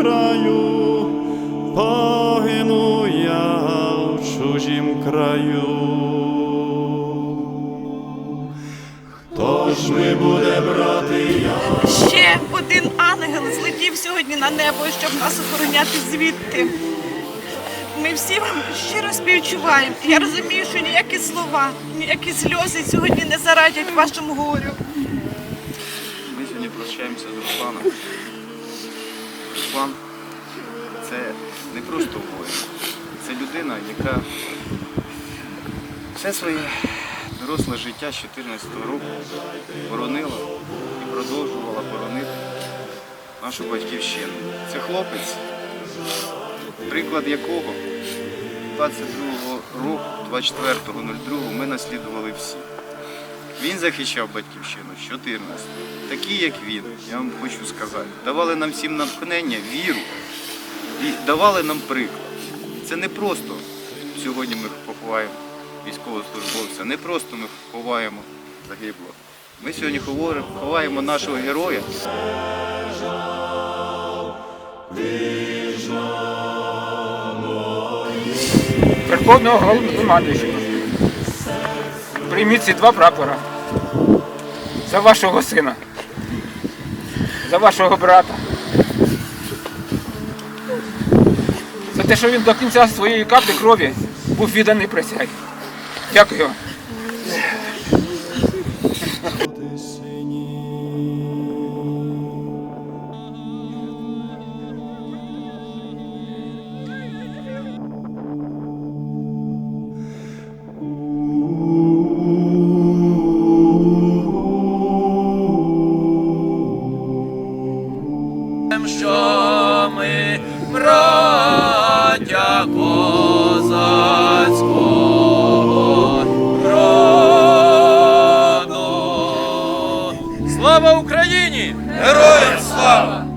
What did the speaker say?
Краю, погину я в чужім краю. Хто ж ми буде брати я? Ще один ангел злетів сьогодні на небо, щоб нас охороняти звідти. Ми всі вам щиро співчуваємо. Я розумію, що ніякі слова, ніякі сльози сьогодні не зарадять вашому горю. Ми сьогодні прощаємося з Русланом. Руслан це не просто воїн, це людина, яка все своє доросле життя з 14 року боронила і продовжувала боронити нашу батьківщину. Це хлопець, приклад якого 22 року, 24.02 ми наслідували всі. Він захищав батьківщину з 14. Такі, як він, я вам хочу сказати, давали нам всім натхнення, віру і давали нам приклад. Це не просто сьогодні ми поховаємо військовослужбовця, не просто ми ховаємо загиблого. Ми сьогодні ховаємо нашого героя. Верховного головнокомандуючого. Прийміть ці два прапора. За вашого сина. За вашого брата. За те, що він до кінця своєї каплі крові був відданий присягі. Дякую вам. браття козацького роду. Слава Україні! Героям слава!